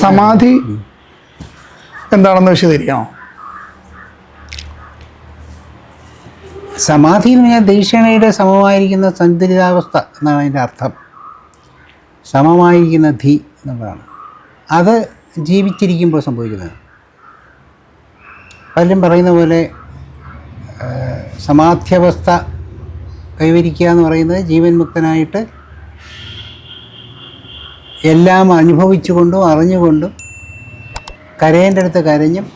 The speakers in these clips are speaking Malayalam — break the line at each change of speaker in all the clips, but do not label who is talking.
സമാധി എന്താണെന്ന് വിശദീകരിക്കണോ?
സമാധി എന്ന് പറഞ്ഞാൽ ദീക്ഷണയുടെ സമമായിരിക്കുന്ന സന്തുലിതാവസ്ഥ എന്നാണ് അതിന്റെ അർത്ഥം. സമമായിരിക്കുന്ന ധി എന്നുള്ളതാണ്. അത് ജീവിച്ചിരിക്കുമ്പോൾ സംഭവിക്കുന്നത്. പലരും പറയുന്ന പോലെ സമാധ്യവസ്ഥ കൈവരിക്കുക എന്ന് പറയുന്നത് ജീവൻ മുക്തനായിട്ട് എല്ലാം അനുഭവിച്ചുകൊണ്ടും അറിഞ്ഞുകൊണ്ടും കരയേണ്ട അടുത്ത് കരഞ്ഞും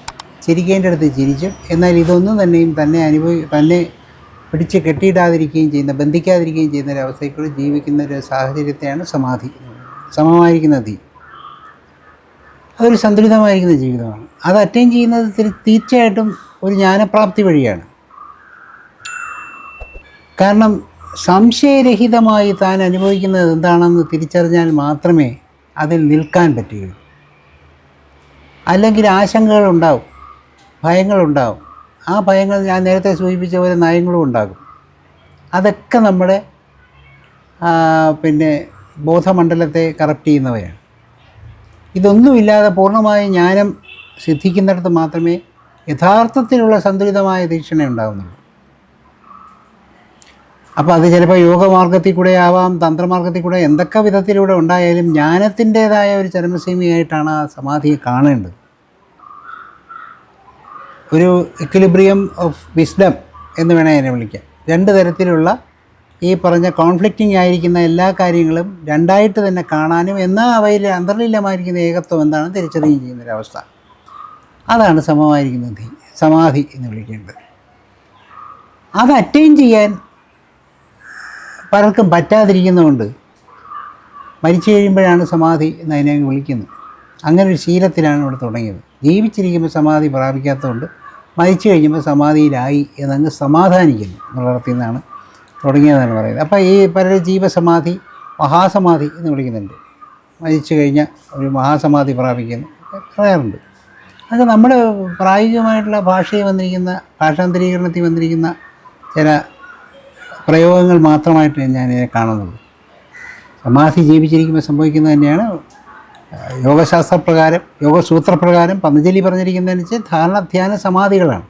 ചിരിക്കേണ്ട അടുത്ത് ചിരിച്ചും എന്നാൽ ഇതൊന്നും തന്നെയും തന്നെ അനുഭവി തന്നെ പിടിച്ച് കെട്ടിയിടാതിരിക്കുകയും ചെയ്യുന്ന ബന്ധിക്കാതിരിക്കുകയും ചെയ്യുന്ന ഒരു അവസ്ഥയ്ക്കൂടെ ജീവിക്കുന്ന ഒരു സാഹചര്യത്തെയാണ് സമാധി സമമായിരിക്കുന്ന തീ. അതൊരു സന്തുലിതമായിരിക്കുന്ന ജീവിതമാണ്. അത് അറ്റൈൻ ചെയ്യുന്നത് തീർച്ചയായിട്ടും ഒരു ജ്ഞാനപ്രാപ്തി വഴിയാണ്. കാരണം സംശയരഹിതമായി താൻ അനുഭവിക്കുന്നത് എന്താണെന്ന് തിരിച്ചറിഞ്ഞാൽ മാത്രമേ അതിൽ നിൽക്കാൻ പറ്റുകയുള്ളൂ. അല്ലെങ്കിൽ ആശങ്കകൾ ആശങ്കകളുണ്ടാവും ഭയങ്ങളുണ്ടാവും ആ ഭയങ്ങൾ ഞാൻ നേരത്തെ സൂചിപ്പിച്ച പോലെ നയങ്ങളും ഉണ്ടാകും. അതൊക്കെ നമ്മുടെ പിന്നെ ബോധമണ്ഡലത്തെ കറപ്റ്റ് ചെയ്യുന്നവയാണ്. ഇതൊന്നുമില്ലാതെ പൂർണമായ ജ്ഞാനം സിദ്ധിക്കുന്നിടത്ത് മാത്രമേ യഥാർത്ഥത്തിലുള്ള സന്തുലിതമായ തീക്ഷണ ഉണ്ടാകുന്നുള്ളൂ അപ്പോൾ അത് ചിലപ്പോൾ യോഗമാർഗത്തിൽ കൂടെ ആവാം തന്ത്രമാർഗത്തിൽ കൂടെ എന്തൊക്കെ വിധത്തിലൂടെ ഉണ്ടായാലും ജ്ഞാനത്തിന്റേതായ ഒരു ചരമസീമയായിട്ടാണ് ആ സമാധിയെ കാണേണ്ടത്. ഒരു എക്വിലിബ്രിയം ഓഫ് വിസ്ഡം എന്ന് വേണേൽ അതിനെ വിളിക്കാം. രണ്ട് തരത്തിലുള്ള ഈ പറഞ്ഞ കോൺഫ്ലിക്റ്റിംഗ് ആയിരിക്കുന്ന എല്ലാ കാര്യങ്ങളും രണ്ടായിട്ട് തന്നെ കാണാനും എന്നാൽ അവയിൽ അന്തർലീലമായിരിക്കുന്ന ഏകത്വം എന്താണ് തിരിച്ചറിയുകയും ചെയ്യുന്നൊരവസ്ഥ. അതാണ് സമമായിരിക്കുന്ന സമാധി എന്ന് വിളിക്കേണ്ടത്. അത് അറ്റൈൻ ചെയ്യാൻ പലർക്കും പറ്റാതിരിക്കുന്നതുകൊണ്ട് മരിച്ചു കഴിയുമ്പോഴാണ് സമാധി എന്ന് അതിനെ വിളിക്കുന്നത്. അങ്ങനെ ഒരു ശീലത്തിലാണ് ഇവിടെ തുടങ്ങിയത്. ജീവിച്ചിരിക്കുമ്പോൾ സമാധി പ്രാപിക്കാത്തതുകൊണ്ട് മരിച്ചു കഴിയുമ്പോൾ സമാധിയിലായി എന്നങ്ങ് സമാധാനിക്കുന്നു എന്നുള്ളിടത്തിൽ നിന്നാണ് തുടങ്ങിയതെന്നാണ് പറയുന്നത്. അപ്പോൾ ഈ പലരും ജീവസമാധി മഹാസമാധി എന്ന് വിളിക്കുന്നുണ്ട്. മരിച്ചു കഴിഞ്ഞാൽ ഒരു മഹാസമാധി പ്രാപിക്കുന്നു. പറയാറുണ്ട്. അതൊക്കെ നമ്മുടെ പ്രായോഗികമായിട്ടുള്ള ഭാഷയിൽ വന്നിരിക്കുന്ന ഭാഷാന്തരീകരണത്തിൽ വന്നിരിക്കുന്ന ചില പ്രയോഗങ്ങൾ മാത്രമായിട്ട് ഞാൻ ഇതിനെ കാണുന്നുള്ളൂ. സമാധി ജീവിച്ചിരിക്കുമ്പോൾ സംഭവിക്കുന്നത് തന്നെയാണ് യോഗശാസ്ത്രപ്രകാരം യോഗസൂത്രപ്രകാരം പതഞ്ജലി പറഞ്ഞിരിക്കുന്നതനുസരിച്ച് ധാരണ ധ്യാന സമാധികളാണ്.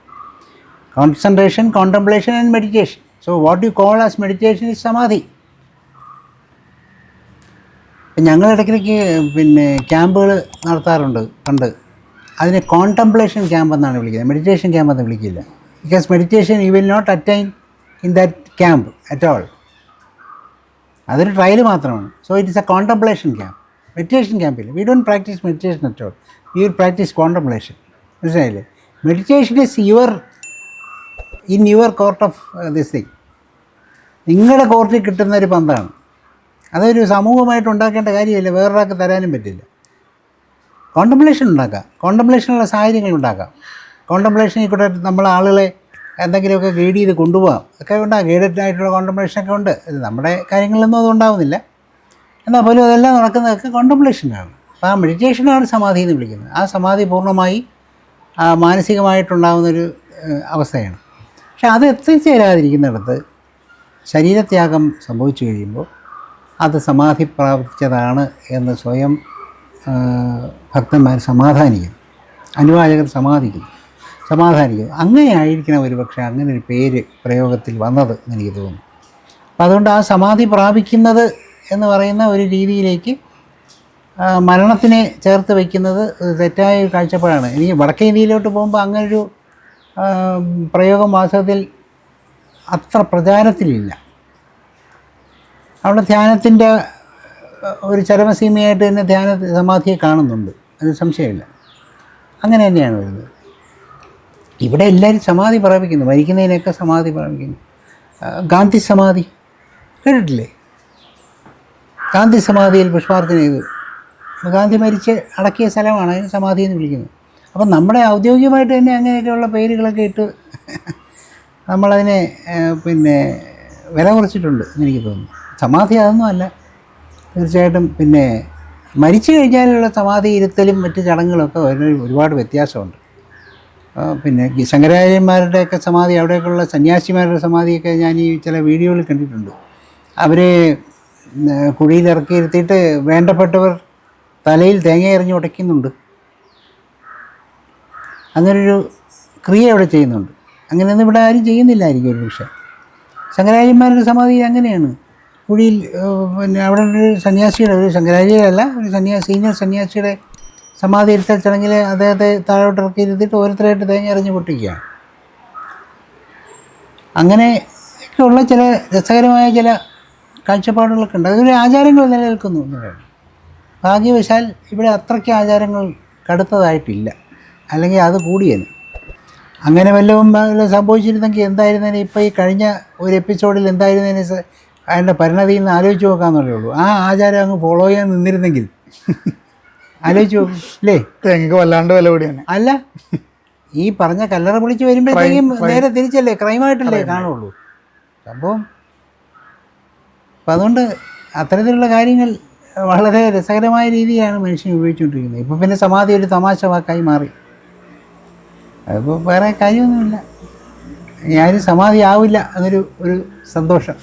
Concentration contemplation and meditation so what you call as meditation is samadhi ഞങ്ങൾ ഇടയ്ക്കിടയ്ക്ക് പിന്നെ ക്യാമ്പുകൾ നടത്താറുണ്ട് പണ്ട് അതിനെ കോൺടംപ്ലേഷൻ ക്യാമ്പ് എന്നാണ് വിളിക്കുന്നത്. മെഡിറ്റേഷൻ ക്യാമ്പ് എന്ന് വിളിക്കില്ല. Because meditation you will not attain in that camp at all അതൊരു ട്രയൽ മാത്രമാണ്. So it is a contemplation camp meditation ക്യാമ്പില്ല we don't practice meditation at all you practice contemplation മനസ്സിലായില്ലേ? Meditation is your in your court of this thing നിങ്ങളുടെ കോർട്ടിൽ കിട്ടുന്ന ഒരു പന്താണ്. അതൊരു സമൂഹമായിട്ട് ഉണ്ടാക്കേണ്ട കാര്യമില്ല. വേറൊരാൾക്ക് തരാനും പറ്റില്ല. കോണ്ടംപ്ലേഷൻ ഉണ്ടാക്കാം. കോണ്ടംപ്ലേഷനുള്ള സാഹചര്യങ്ങൾ ഉണ്ടാക്കാം. കോണ്ടംപ്ലേഷനിൽ കൂടെ നമ്മൾ ആളുകളെ എന്തെങ്കിലുമൊക്കെ ഗൈഡ് ചെയ്ത് കൊണ്ടുപോകാം. ഒക്കെ ഉണ്ടാകും ഗൈഡഡ് ആയിട്ടുള്ള കോണ്ടംപ്ലേഷനൊക്കെ ഉണ്ട്. ഇത് നമ്മുടെ കാര്യങ്ങളിലൊന്നും അത് ഉണ്ടാവുന്നില്ല എന്നാൽ പോലും അതെല്ലാം നടക്കുന്നതൊക്കെ കോണ്ടംപ്ലേഷനാണ് അപ്പോൾ ആ മെഡിറ്റേഷനാണ് സമാധി എന്ന് വിളിക്കുന്നത്. ആ സമാധി പൂർണമായി മാനസികമായിട്ടുണ്ടാകുന്നൊരു അവസ്ഥയാണ്. പക്ഷെ അത് എത്തിച്ചേരാതിരിക്കുന്നിടത്ത് ശരീരത്യാഗം സംഭവിച്ചു കഴിയുമ്പോൾ അത് സമാധി പ്രാപിച്ചതാണ് എന്ന് സ്വയം ഭക്തന്മാർ സമാധാനിക്കുന്നു. അനുവാചകർ സമാധിക്കുന്നു. സമാധാനിക്കുന്നു. അങ്ങനെയായിരിക്കണം ഒരു പക്ഷേ അങ്ങനെ ഒരു പേര് പ്രയോഗത്തിൽ വന്നത് എനിക്ക് തോന്നുന്നു. അപ്പം അതുകൊണ്ട് ആ സമാധി പ്രാപിക്കുന്നത് എന്ന് പറയുന്ന ഒരു രീതിയിലേക്ക് മരണത്തിനെ ചേർത്ത് വയ്ക്കുന്നത് തെറ്റായ ഒരു കാഴ്ചപ്പാടാണ്. എനിക്ക് വടക്കേ ഇന്ത്യയിലോട്ട് പോകുമ്പോൾ അങ്ങനൊരു പ്രയോഗം വാസ്തവത്തിൽ അത്ര പ്രചാരത്തിലില്ല. അവിടെ ധ്യാനത്തിന്റെ ഒരു ചരമസീമയായിട്ട് തന്നെ ധ്യാന സമാധിയെ കാണുന്നുണ്ട്. അത് സംശയമില്ല. അങ്ങനെ തന്നെയാണ് വരുന്നത്. ഇവിടെ എല്ലാവരും സമാധി പ്രാപിക്കുന്നു മരിക്കുന്നതിനൊക്കെ സമാധി പ്രാപിക്കുന്നു. ഗാന്ധി സമാധി കേട്ടിട്ടില്ലേ? ഗാന്ധി സമാധിയിൽ പുഷ്പാർച്ചന ചെയ്തു. ഗാന്ധി മരിച്ച് അടക്കിയ സ്ഥലമാണ് അതിന് സമാധി എന്ന് വിളിക്കുന്നത് അപ്പം നമ്മുടെ ഔദ്യോഗികമായിട്ട് തന്നെ അങ്ങനെയൊക്കെയുള്ള പേരുകളൊക്കെ ഇട്ട് നമ്മളതിനെ പിന്നെ വില കുറച്ചിട്ടുണ്ട് എന്ന് എനിക്ക് തോന്നുന്നു. സമാധി അതൊന്നും അല്ല. തീർച്ചയായിട്ടും പിന്നെ മരിച്ചു കഴിഞ്ഞാലുള്ള സമാധി ഇരുത്തലും മറ്റ് ചടങ്ങുകളൊക്കെ ഒരുപാട് വ്യത്യാസമുണ്ട്. പിന്നെ ശങ്കരാചാര്യന്മാരുടെയൊക്കെ സമാധി അവിടെയൊക്കെയുള്ള സന്യാസിമാരുടെ സമാധിയൊക്കെ ഞാൻ ഈ ചില വീഡിയോകളിൽ കണ്ടിട്ടുണ്ട്. അവരെ കുഴിയിലിറക്കിയിരുത്തിയിട്ട് വേണ്ടപ്പെട്ടവർ തലയിൽ തേങ്ങ എറിഞ്ഞ് ഉടയ്ക്കുന്നുണ്ട്. അങ്ങനൊരു ക്രിയ അവിടെ ചെയ്യുന്നുണ്ട്. അങ്ങനെയൊന്നും ഇവിടെ ആരും ചെയ്യുന്നില്ലായിരിക്കും ഒരു പക്ഷേ. ശങ്കരാചാര്യന്മാരുടെ സമാധി അങ്ങനെയാണ്. കുഴിയിൽ പിന്നെ അവിടെ ഒരു സന്യാസിയുടെ ഒരു ശങ്കരാചാര്യല്ല ഒരു സന്യാസി സീനിയർ സന്യാസിയുടെ സമാധി ഇരുത്തൽ ചടങ്ങിൽ അദ്ദേഹത്തെ താഴോട്ട് ഇറക്കി ഇരുത്തിയിട്ട് ഓരോരുത്തരായിട്ട് തേങ്ങ എറിഞ്ഞ് പൊട്ടിക്കുകയാണ് ഉള്ള ചില രസകരമായ ചില കാഴ്ചപ്പാടുകളൊക്കെ ഉണ്ട്. അതൊരു ആചാരങ്ങൾ നിലനിൽക്കുന്നു എന്നുള്ളതാണ്. ഭാഗ്യവശാൽ ഇവിടെ അത്രയ്ക്ക് ആചാരങ്ങൾ കടുത്തതായിട്ടില്ല. അല്ലെങ്കിൽ അത് കൂടിയത് അങ്ങനെ വല്ലതും സംഭവിച്ചിരുന്നെങ്കിൽ എന്തായിരുന്നതിന് ഇപ്പോൾ ഈ കഴിഞ്ഞ ഒരു എപ്പിസോഡിൽ എന്തായിരുന്നതിന് അതിന്റെ പരിണതിയിൽ നിന്ന് ആലോചിച്ച് നോക്കാമെന്നുള്ളേ ഉള്ളൂ. ആ ആചാരം അങ്ങ് ഫോളോ ചെയ്യാൻ നിന്നിരുന്നെങ്കിൽ. ആലോചിച്ച് അല്ലേ
തേങ്ങക്ക് വല്ലാണ്ട് വില കൂടിയാണ്
അല്ല ഈ പറഞ്ഞ കല്ലറ പൊളിച്ച് വരുമ്പോഴത്തേക്കും നേരെ തിരിച്ചല്ലേ? ക്രൈമായിട്ടല്ലേ കാണുള്ളൂ. സംഭവം അപ്പം അതുകൊണ്ട് അത്തരത്തിലുള്ള കാര്യങ്ങൾ വളരെ രസകരമായ രീതിയിലാണ് മനുഷ്യൻ ഉപയോഗിച്ചുകൊണ്ടിരിക്കുന്നത്. ഇപ്പം പിന്നെ സമാധി ഒരു തമാശ വാക്കായി മാറി. അതിപ്പോൾ വേറെ കാര്യമൊന്നുമില്ല. ഞാനും സമാധി ആവില്ല എന്നൊരു ഒരു സന്തോഷം.